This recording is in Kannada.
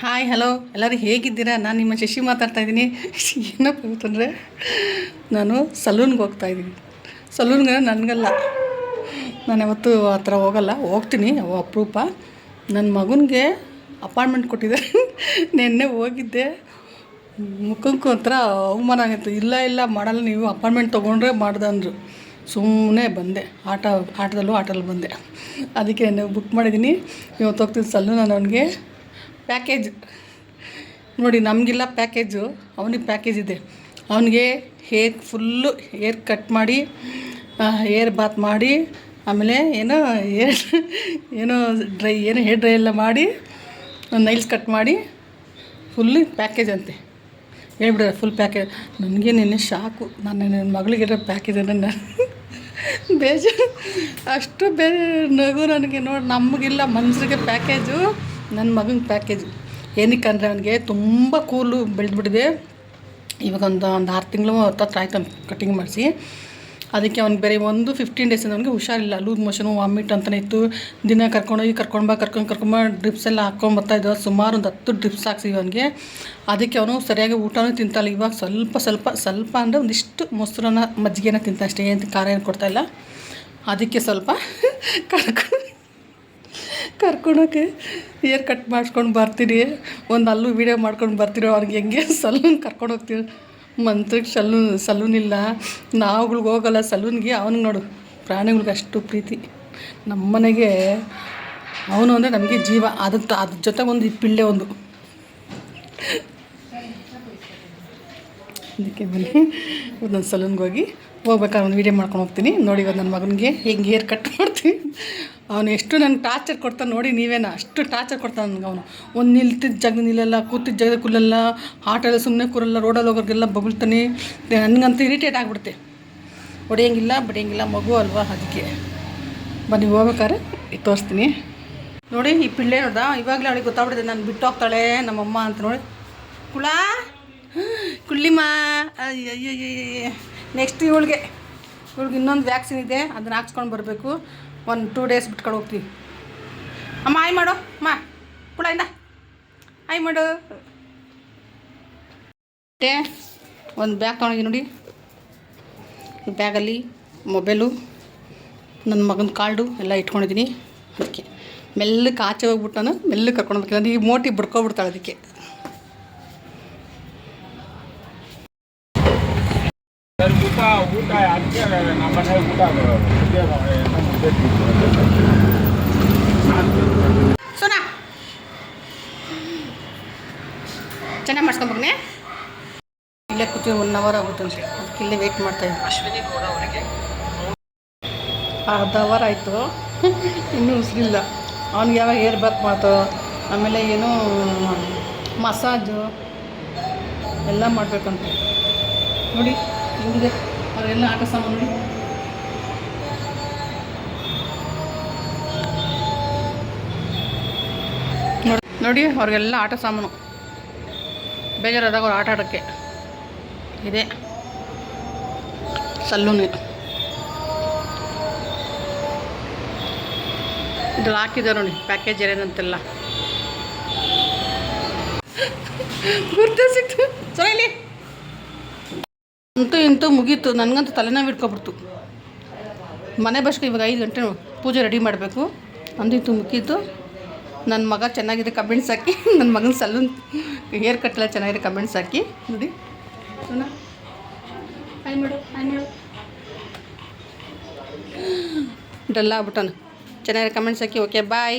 ಹಾಯ್ ಹಲೋ ಎಲ್ಲರೂ ಹೇಗಿದ್ದೀರಾ? ನಾನು ನಿಮ್ಮ ಶಶಿ ಮಾತಾಡ್ತಾ ಇದ್ದೀನಿ. ಏನಪ್ಪ ಅಂತಂದರೆ ನಾನು ಸಲೂನ್ಗೆ ಹೋಗ್ತಾ ಇದ್ದೀನಿ. ಸಲೂನ್ಗೆ ನನಗಲ್ಲ. ನಾನು ಯಾವತ್ತೂ ಆ ಥರ ಹೋಗಲ್ಲ. ಹೋಗ್ತೀನಿ. ಅಪರೂಪ. ನನ್ನ ಮಗನಿಗೆ ಅಪಾಯಿಂಟ್ಮೆಂಟ್ ಕೊಟ್ಟಿದ್ದಾರೆ ನಿನ್ನೆ ಹೋಗಿದ್ದೆ. ಮುಖಕ್ಕೂ ಒಂಥರ ಅವಮಾನ ಆಗಿತ್ತು. ಇಲ್ಲ ಇಲ್ಲ, ಮಾಡಲ್ಲ. ನೀವು ಅಪಾಯಿಂಟ್ಮೆಂಟ್ ತೊಗೊಂಡ್ರೆ ಮಾಡ್ದೆ ಅಂದರು. ಸುಮ್ಮನೆ ಬಂದೆ. ಆಟ, ಆಟದಲ್ಲೂ ಆಟದಲ್ಲಿ ಬಂದೆ. ಅದಕ್ಕೆ ನಾನು ಬುಕ್ ಮಾಡಿದ್ದೀನಿ. ಇವತ್ತು ಹೋಗ್ತೀನಿ ಸಲೂನ್ ಅವನಿಗೆ ಪ್ಯಾಕೇಜ್. ನೋಡಿ, ನಮಗಿಲ್ಲ ಪ್ಯಾಕೇಜು, ಅವನಿಗೆ ಪ್ಯಾಕೇಜ್ ಇದೆ. ಅವನಿಗೆ ಹೇರ್ ಫುಲ್ಲು ಹೇರ್ ಕಟ್ ಮಾಡಿ ಹೇರ್ ಬಾತ್ ಮಾಡಿ, ಆಮೇಲೆ ಏನೋ ಏರ್ ಏನೋ ಡ್ರೈ, ಏನೋ ಹೇರ್ ಡ್ರೈ ಎಲ್ಲ ಮಾಡಿ, ನೈಲ್ಸ್ ಕಟ್ ಮಾಡಿ ಫುಲ್ಲು ಪ್ಯಾಕೇಜ್ ಅಂತೆ. ಹೇಳ್ಬಿಡ್ರೆ ಫುಲ್ ಪ್ಯಾಕೇಜ್. ನನಗೆ ನಿನ್ನೆ ಶಾಕು. ನಾನು ನನ್ನ ಮಗಳಿಗಿರೋ ಪ್ಯಾಕೇಜ್ ನನ್ನ ಬೇಜಾರು. ಅಷ್ಟು ಬೇ ನಗು ನನಗೆ. ನೋಡಿ, ನಮಗಿಲ್ಲ ಮನ್ಸಿಗೆ ಪ್ಯಾಕೇಜು. ನನ್ನ ಮಗನ ಪ್ಯಾಕೇಜ್ ಏನಕ್ಕೆ ಅಂದರೆ ಅವನಿಗೆ ತುಂಬ ಕೂಲು ಬೆಳೆದ್ಬಿಟ್ಟಿದೆ. ಇವಾಗ ಒಂದು ಒಂದು ಆರು ತಿಂಗಳು ಹತ್ತತ್ರ ಆಯ್ತು ಅವ್ನು ಕಟಿಂಗ್ ಮಾಡಿಸಿ. ಅದಕ್ಕೆ ಅವ್ನಿಗೆ ಬೇರೆ ಒಂದು ಫಿಫ್ಟೀನ್ ಡೇಸಿಂದ ಅವನಿಗೆ ಹುಷಾರಿಲ್ಲ. ಲೂಸ್ ಮೋಷನು ವಾಮಿಟ್ ಅಂತಲೇ ಇತ್ತು. ದಿನ ಕರ್ಕೊಂಡೋಗಿ ಕರ್ಕೊಂಡು ಬಾ, ಕರ್ಕೊಂಡು ಕರ್ಕೊಂಬ ಡ್ರಿಪ್ಸ್ ಎಲ್ಲ ಹಾಕ್ಕೊಂಡು ಬರ್ತಾಯಿದ್ದ ಸುಮಾರು ಒಂದು ಹತ್ತು ಡ್ರಿಪ್ಸ್ ಹಾಕ್ಸಿವಿ ಅವನಿಗೆ. ಅದಕ್ಕೆ ಅವನು ಸರಿಯಾಗಿ ಊಟನೂ ತಿಂತಲ್ಲ ಇವಾಗ ಸ್ವಲ್ಪ ಸ್ವಲ್ಪ ಸ್ವಲ್ಪ ಅಂದರೆ ಒಂದಿಷ್ಟು ಮೊಸರನ್ನ ಮಜ್ಜಿಗೆನ ತಿಂತ ಅಷ್ಟೇ ಏನು ಖಾರ ಏನು ಕೊಡ್ತಾಯಿಲ್ಲ ಅದಕ್ಕೆ ಸ್ವಲ್ಪ ಕರ್ಕೊಂಡು ಕರ್ಕೊಳಕ್ಕೆ ಏರ್ ಕಟ್ ಮಾಡಿಸ್ಕೊಂಡು ಬರ್ತೀನಿ. ಒಂದು ಅಲ್ಲೂ ವೀಡಿಯೋ ಮಾಡ್ಕೊಂಡು ಬರ್ತೀರೋ ಅವ್ನಿಗೆ ಹೆಂಗೆ ಸಲೂನ್ ಕರ್ಕೊಂಡು ಹೋಗ್ತೀವಿ. ಮಂತ್ರಕ್ಕೆ ಸಲೂನ್ ಸಲೂನ್ ಇಲ್ಲ. ನಾವುಗಳಿಗೆ ಹೋಗಲ್ಲ ಸಲೂನ್ಗೆ ಅವ್ನಿಗೆ ನೋಡು. ಪ್ರಾಣಿಗಳಿಗೆ ಅಷ್ಟು ಪ್ರೀತಿ. ನಮ್ಮನೆಗೆ ಅವನು ಅಂದರೆ ನಮಗೆ ಜೀವ. ಅದ್ರ ಅದ್ರ ಜೊತೆಗೆ ಒಂದು ಪಿಳ್ಳೆ ಒಂದು. ಅದಕ್ಕೆ ಬನ್ನಿ. ಒಂದೊಂದು ಸಲೂನ್ಗೆ ಹೋಗಿ ಹೋಗ್ಬೇಕಾದ್ರೆ ಒಂದು ವೀಡಿಯೋ ಮಾಡ್ಕೊಂಡು ಹೋಗ್ತೀನಿ. ನೋಡಿ ಇವತ್ತು ನನ್ನ ಮಗನಿಗೆ ಹೆಂಗೆ ಹೇರ್ ಕಟ್ ಮಾಡ್ತೀನಿ. ಅವನು ಎಷ್ಟು ನನಗೆ ಟಾರ್ಚರ್ ಕೊಡ್ತಾನೆ ನೋಡಿ ನೀವೇನ, ಅಷ್ಟು ಟಾರ್ಚರ್ ಕೊಡ್ತಾನೆ ನನಗೆ ಅವನು. ಒಂದು ನಿಲ್ತಿದ್ದ ಜಾಗ ನಿಲ್ಲಲ್ಲ ಕೂತಿದ್ದ ಜಗದ ಕುಲ್ಲಲ್ಲ ಆಟೋಲ್ಲ ಸುಮ್ಮನೆ ಕೂರಲ್ಲ, ರೋಡಲ್ಲಿ ಹೋಗೋರಿಗೆಲ್ಲ ಬಗಳ್ತಾನೆ. ನನಗಂತೂ ಇರಿಟೇಟ್ ಆಗಿಬಿಡುತ್ತೆ. ಹೊಡೆಯಂಗಿಲ್ಲ, ಬಡಿಯಂಗಿಲ್ಲ, ಮಗು ಅಲ್ವಾ ಅದಕ್ಕೆ. ಬನ್ನಿ ಹೋಗ್ಬೇಕಾದ್ರೆ ತೋರಿಸ್ತೀನಿ. ನೋಡಿ, ಈ ಪಿಳ್ಳೆ ನೋಡ್ದ? ಇವಾಗಲೇ ಅವಳಿಗೆ ಗೊತ್ತಾಗ್ಬಿಟ್ಟಿದೆ ನಾನು ಬಿಟ್ಟು ಹೋಗ್ತಾಳೆ ನಮ್ಮಮ್ಮ ಅಂತ ನೋಡಿ. ಕುಳ ಕುಳ್ಳಿಮ್ಮ? ಅಯ್ಯಯ್ಯ ನೆಕ್ಸ್ಟ್ ಇವಳಿಗೆ ಇವಳಿಗೆ ಇನ್ನೊಂದು ವ್ಯಾಕ್ಸಿನ್ ಇದೆ ಅದನ್ನ ಹಾಕ್ಸ್ಕೊಂಡು ಬರಬೇಕು ಒಂದು ಟೂ ಡೇಸ್ ಬಿಟ್ಕೊಂಡು ಹೋಗ್ತೀವಿ. ಅಮ್ಮ, ಆಯ್ ಮಾಡು, ಅಮ್ಮ ಕೂಡ ಇಂದ. ಆಯ್ ಮಾಡು. ಒಂದು ಬ್ಯಾಗ್ ತೊಗೊಂಡಿ ನೋಡಿ. ಬ್ಯಾಗಲ್ಲಿ ಮೊಬೈಲು, ನನ್ನ ಮಗನ ಕಾರ್ಡು ಎಲ್ಲ ಇಟ್ಕೊಂಡಿದ್ದೀನಿ ಅದಕ್ಕೆ ಮೆಲ್ಲಕ್ಕೆ ಆಚೆ ಹೋಗ್ಬಿಟ್ಟು ಮೆಲ್ಲಕ್ಕೆ ಕರ್ಕೊಂಡು ಹೋಗ್ತೀನಿ ಈ ಮೋಟಿ ಬಿಡ್ಕೊಬಿಡ್ತಾಳೆ ಅದಕ್ಕೆ. ಊಟ ಊಟ ಸೋನಾ. ಚೆನ್ನಾಗಿ ಮಾಡ್ಸ್ಕೊಂಬಗ್ನೆ ಇಲ್ಲೇ ಕೂತೀವಿ ಒನ್ ಅವರ್ ಆಗುತ್ತೆ ಅಂತ ಅದಕ್ಕೆ ಇಲ್ಲೇ ಮಾಡ್ತಾ ಅವರಿಗೆ ಅರ್ಧ ಅವರ್ ಆಯಿತು. ಇನ್ನೂ ಉಸಿರಿಲ್ಲ. ಅವ್ನಿಗೆ ಯಾವಾಗ ಏರ್ ಬಾತ್ ಮಾಡ್ತೋ ಆಮೇಲೆ ಏನು ಮಸಾಜು ಎಲ್ಲ ಮಾಡಬೇಕಂತ. ನೋಡಿ, ಹಿಂಗಿದೆ? ಅವರೆಲ್ಲ ಆಟ ಸಾಮಾನು ನೋಡಿ. ನೋಡಿ, ಅವ್ರಿಗೆಲ್ಲ ಆಟ ಸಾಮಾನು. ಬೇಜಾರಾದಾಗ ಅವ್ರು ಆಟ ಆಡೋಕ್ಕೆ. ಇದೆ. ಸಲ್ಲೂನು ಇದ್ರಲ್ಲಿ ಹಾಕಿದ್ದಾರೆ ನೋಡಿ ಪ್ಯಾಕೇಜ್ ಏನೇನಂತೆಲ್ಲ ಗುರ್ತ ಸೊಯ್ಲಿ ಅಂತೂ ಇಂತೂ ಮುಗೀತು. ನನಗಂತೂ ತಲೆನೋವು ಇಟ್ಕೊಬಿಡ್ತು ಮನೆ ಬಸ್ಗೆ ಇವಾಗ ಐದು ಗಂಟೆ ಪೂಜೆ ರೆಡಿ ಮಾಡಬೇಕು. ಅಂದಿತ್ತು ಮುಗೀತು. ನನ್ನ ಮಗ ಚೆನ್ನಾಗಿದೆ ಕಮೆಂಟ್ಸ್ ಹಾಕಿ ನನ್ನ ಮಗನ ಸಲೂನ್ ಹೇರ್ ಕಟ್ ಎಲ್ಲ ಚೆನ್ನಾಗಿದೆ ಕಮೆಂಟ್ಸ್ ಹಾಕಿ ನೋಡಿ. ಹಾಯ್ ಡಲ್ಲ ಆಗ್ಬಿಟ್ಟನು ಚೆನ್ನಾಗಿದೆ ಕಮೆಂಟ್ಸ್ ಹಾಕಿ ಓಕೆ ಬಾಯ್